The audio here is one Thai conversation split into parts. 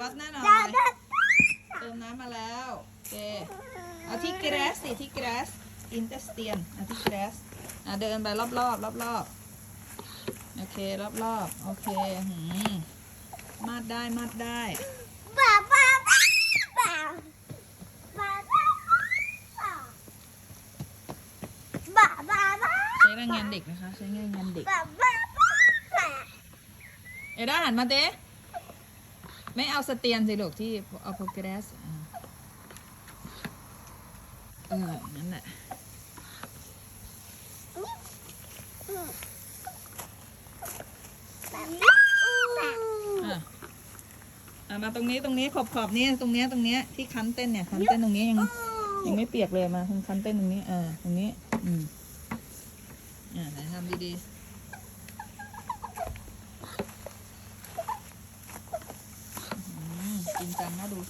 วัดหน้าหน่อยจ้าจ้าเติมน้ำมาแล้วโอเคเอาที่แกรสสิที่แกรสอินเตสเตียนเอาที่แกรสอะเดินไปรอบรอบรอบรอบๆโอเครอบรอบๆโอเคหืมมาดได้มาดได้บ้าบ้าบ้าบ้าบ้าบ้าบ้าบ้าบ้าใช้แรงงานเด็กนะคะ ใช้แรงงานเด็กบ้าบ้าบ้าบ้าเอด้าหันมาเต้ ไม่เอาสเตียนสิลูกที่เอาโปรแกรสอะเออ นั่นแหละมาตรงนี้ตรงนี้ขอบขอบนี้ตรงนี้ตรงนี้ที่คันเต้นเนี่ยคันเต้นตรงนี้ยังยังไม่เปียกเลยมาคันเต้นตรงนี้เออตรงนี้ อืมอ่าไหนทำดีๆอืมจริงจังนะดู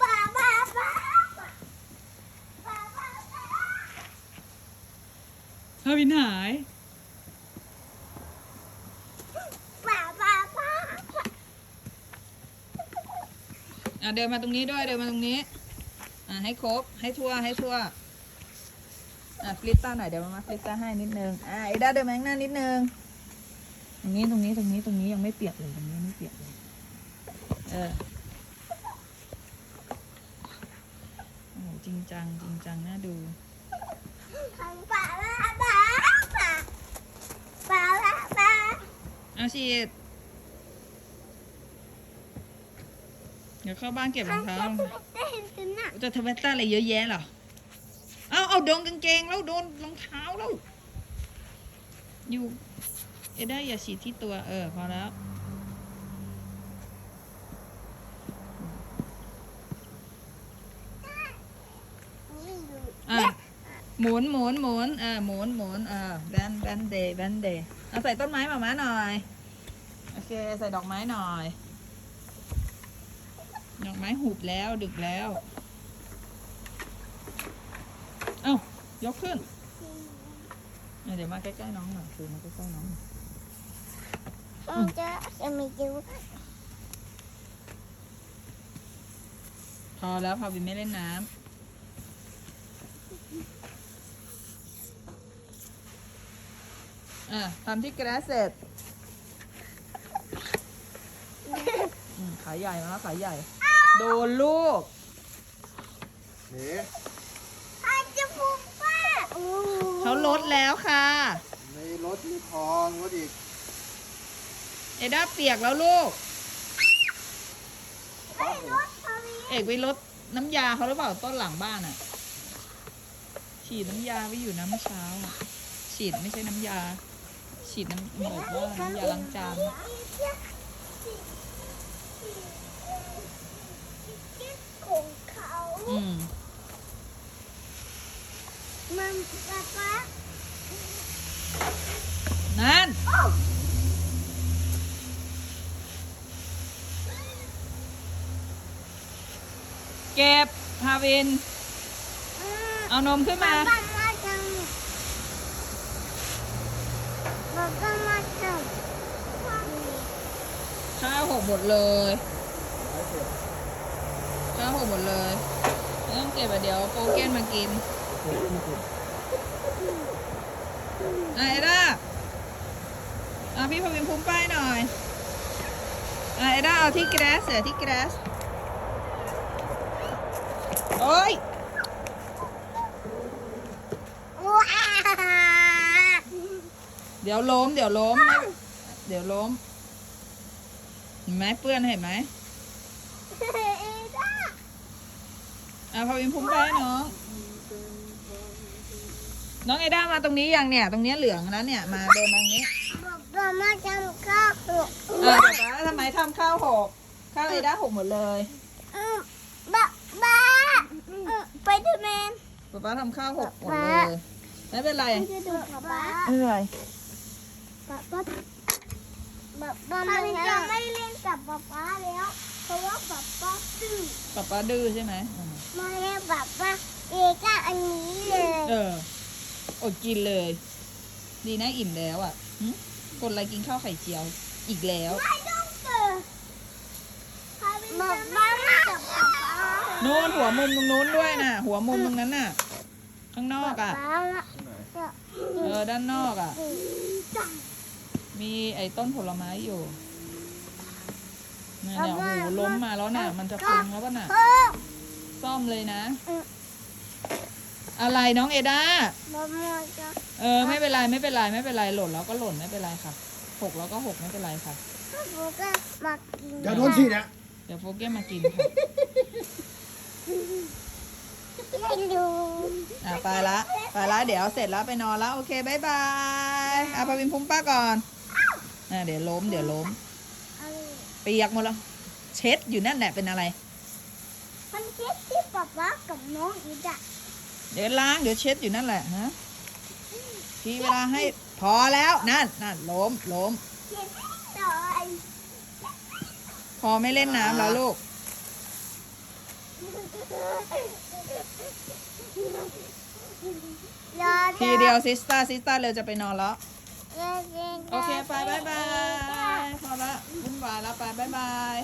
บ้าบ้าบ้าบ้าบ้า ถ้าวินหายบ้าบ้าบ้าอะเดินมาตรงนี้ด้วยเดินมาตรงนี้ อะให้ครบให้ทั่วให้ทั่วอะฟลิปต้าหน่อยเดี๋ยวมามาฟลิปต้าให้นิดนึงอะไอ้ด้าเดินมาข้างหน้านิดนึงตรงนี้ตรงนี้ตรงนี้ตรงนี้ยังไม่เปียกเลยตรงนี้ไม่เปียกเลยเออโอ้โหจริงจังจริงจังน่าดูบ้าบ้าบ้าบ้าบ้าบ้าบ้า เอาฉีด เดี๋ยวเข้าบ้านเก็บรองเท้าได้เห็นกันน่ะจะทำเวต้าอะไรเยอะแยะเหรอ เอาเอาโดนกางเกงแล้วโดนรองเท้าแล้ว อยู่ เอด้อย่าฉีดที่ตัว เออ พอแล้วอะหมุนหมุนหมุนเอ่าหมุนหมุนเอ่าแบนแบนเดย์แบนเดย์เอาใส่ต้นไม้มาม้าหน่อย เค ใส่ดอกไม้หน่อย ดอกไม้หุบแล้วดึกแล้ว เอ้ายกขึ้นอะเดี๋ยวมาใกล้ๆน้องหน่อยคือมาใกล้ๆน้องหน่อยมันจะจะมีดูพอแล้วพอวินไม่เล่นน้ำอะทำที่กระเสร็จอืม ขายใหญ่มาแล้วขายใหญ่ โดนลูก หนีอาจจะพูดว่าเขาลดแล้วค่ะมีรถมีทองรถอีกเอด้าเปียกแล้วลูกไม่รถเขามีเอกไปลดน้ำยาเขาหรือเปล่าต้นหลังบ้านอะฉีดน้ำยาไว้อยู่น้ำเมื่อเช้าอะฉีดไม่ใช่น้ำยา ฉีดน้ำบอกว่าน้ำยาล้างจานของเขา อืม มั นป๊าป๊านั่นโอ้เก็บพาวิน เอานมขึ้นมาป๊ามาจังป๊าป๊ามาจังข้าวหกหมดเลยข้าวหกหมดเลย ไม่ต้องเก็บอะเดี๋ยวโปเกนมากิน ไอะเอด้าอะพี่พวินพุ่มป้ายหน่อยไอะเอด้าเอาที่แกรสเสียที่แกรสโอ้ยเดี๋ยวล้ม เดี๋ยวล้มนะเดี๋ยวล้มเห็นไหมเปื้อนเห็นไหมเอ็ด้าอะพวินพุ่มป้ายน้อง น้องเอด้ามาตรงนี้ยังเนี่ย ตรงเนี้ยเหลืองแล้วเนี่ย มาเดินมาตรงนี้ป๊ามาจังก็หกอ่าเดี๋ยวนะทำไมทำข้าวหก ข้าวเอด้าหกหมดเลยบ้าบ้าไปดูแมนป๊าป๊าทำข้าวหกหมดเลยไม่เป็นไรจะดูป๊าป๊าไม่เป็นไรป๊าป๊าป๊าป๊ามันจะไม่เล่นกับป๊าป๊าแล้ว เพราะว่าป๊าป๊าดื้อป๊าป๊าดื้อใช่ไหมอืมมาเล่นป๊าป๊าเอก้าอันนี้เลยเออ อดกินเลย ดีนะอิ่มแล้วอะหึคนอะไรกินข้าวไข่เจียว อีกแล้วไม่ต้องเปิดใครป๊าป๊าไม่จับป๊าป๊านู่นหัวมุมตรงนู้นด้วยน่ะ หัวมุมตรงนั้นน่ะ ข้างนอกอะป๊าละไหนเออด้านนอกอะจังมีไอ้ต้นผลไม้อยู่เนี่ยเนี่ยโอ้โหล้มมาแล้วน่ะ มันจะพุงแล้วป่ะน่ะเพิ่มซ่อมเลยนะ เออ อะไรน้องเอดามะม่วงจะเออไม่เป็นไรไม่เป็นไรไม่เป็นไรหล่นแล้วก็หล่นไม่เป็นไรค่ะหกแล้วก็หกไม่เป็นไรค่ะหนูก็มากินเดี๋ยวโดนฉีดอะเดี๋ยวโฟเก้มากินค่ะเล่นดูอะไปละไปละเดี๋ยวเสร็จแล้วไปนอนแล้วโอเคบายบายอะพาวินพุ่มป้าก่อนอะเดี๋ยวล้มเดี๋ยวล้มเอาเลยเปียกหมดแล้วเช็ดอยู่นั่นแหละเป็นอะไร มันคิดที่ป๊าป๊ากับน้องอีดอะ เดี๋ยวล้างเดี๋ยวเช็ดอยู่นั่นแหละฮะทีเวลาให้พอแล้วนั่นนั่นล้มล้มเขียนต่อยพอไม่เล่นน้ำแล้วลูก ทีเดียวซิสตาซิสตาเร็วจะไปนอนแล้ว โอเค ไปบายบายพอละวุ่นวายแล้วไปบายบาย